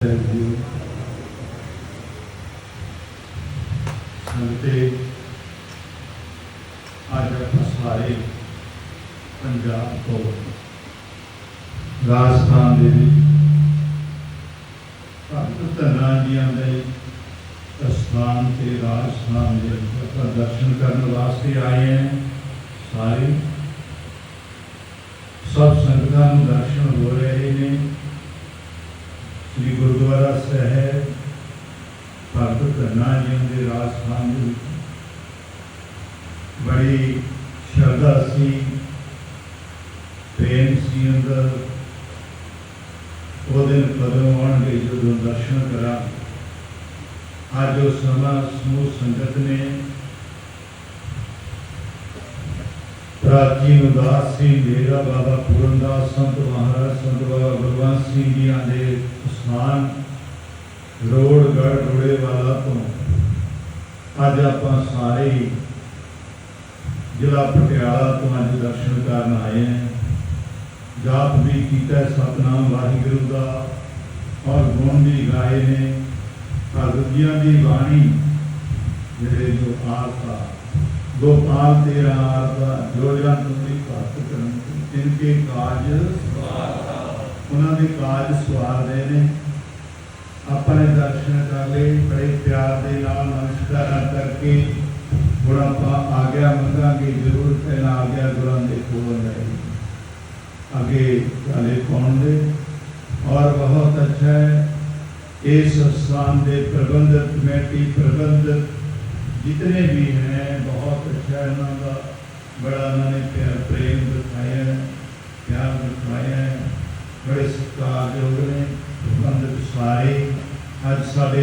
Thank ਸੰਗਤੇ ਅੱਜ ਆਪਾਂ ਸਾਰੇ ਪੰਜਾਬ ਤੋਂ ਰਾਜਸਥਾਨ ਦੇ ਵਿੱਚ ਭਗਤ ਧੰਨਾ ਜੀਆਂ ਦੇ ਅਸਥਾਨ ਤੇ ਰਾਜਸਥਾਨ ਦੇ ਵਿੱਚ ਆਪਾਂ ਦਰਸ਼ਨ ਕਰਨ ਵਾਸਤੇ ਆਏ ਹਾਂ। ਸਾਰੇ ਸਭ ਸੰਗਤਾਂ ਨੂੰ ਦਰਸ਼ਨ ਹੋ ਰਹੇ ਨੇ ਸ੍ਰੀ ਗੁਰਦੁਆਰਾ ਸਾਹਿਬ ਭਗਤ ਧੰਨਾ ਜੀ ਦੇ ਰਾਜਸਥਾਨ ਦੇ ਵਿੱਚ ਬੜੀ ਸ਼ਰਧਾ ਸੀ, ਪ੍ਰੇਮ ਸੀ ਅੰਦਰ। ਉਹ ਦਿਨ ਕਦੋਂ ਆਉਣਗੇ ਜਦੋਂ ਦਰਸ਼ਨ ਕਰਾਂ ਅੱਜ ਉਹ ਸਮਾਂ ਸਮੂਹ ਸੰਗਤ ਨੇ। ਪ੍ਰਾਚੀਨ ਉਦਾਸ ਸਿੰਘ ਡੇਰਾ ਬਾਬਾ ਪੂਰਨਦਾਸ ਸੰਤ ਮਹਾਰਾਜ, ਸੰਤ ਬਾਬਾ ਗੁਰਵੰਤ ਸਿੰਘ ਜੀ ਦੇ ਸਥਾਨ ਰੋਡ ਗੜ ਰੋੜੇ ਵਾਲਾ ਤੋਂ ਅੱਜ ਆਪਾਂ ਸਾਰੇ ਹੀ ਜ਼ਿਲ੍ਹਾ ਪਟਿਆਲਾ ਤੋਂ ਅੱਜ ਦਰਸ਼ਨ ਕਰਨ ਆਏ ਹਾਂ। ਜਾਪ ਵੀ ਕੀਤਾ ਸਤਨਾਮ ਵਾਹਿਗੁਰੂ ਦਾ ਔਰ ਗੁਣ ਵੀ ਗਾਏ ਨੇ। ਭਗਤ ਜੀਆਂ ਦੀ ਬਾਣੀ ਜਿਹੜੇ ਜੋ ਆਰਤਾ ਗੋਪਾਲ ਤੇਰਾ ਆਰਤਾ ਜੋ ਜਨ ਤੁਮੀ ਭਗਤ ਕਰਨ ਇਨਕੇ ਕਾਜ ਉਹਨਾਂ ਦੇ ਕਾਜ ਸਵਾਰਦੇ ਨੇ। ਆਪਾਂ ਨੇ ਦਰਸ਼ਨ ਕਰ ਲਏ ਬੜੇ ਪਿਆਰ ਦੇ ਨਾਲ ਨਮਸਕਾਰਾਂ ਕਰਕੇ ਹੁਣ ਆਪਾਂ ਆਗਿਆ ਮੰਗਾਂਗੇ ਜ਼ਰੂਰ ਪਹਿਲਾਂ ਆਗਿਆ ਗੁਰਾਂ ਦੇ ਕੋਲ ਰਹੇ ਅੱਗੇ ਚਾਲੇ ਪਾਉਣ ਦੇ ਔਰ ਬਹੁਤ ਅੱਛਾ ਹੈ ਇਸ ਸਥਾਨ ਦੇ ਪ੍ਰਬੰਧਕ ਕਮੇਟੀ ਪ੍ਰਬੰਧਕ ਜਿਤਨੇ ਵੀ हैं बहुत अच्छा है ਉਹਨਾਂ ਦਾ ਬੜਾ ਉਹਨਾਂ ਹੈ ਬੜੇ ਸਤਿਕਾਰਯੋਗ ਨੇ ਪ੍ਰਬੰਧਕ ਸਾਰੇ ਅੱਜ ਸਾਡੇ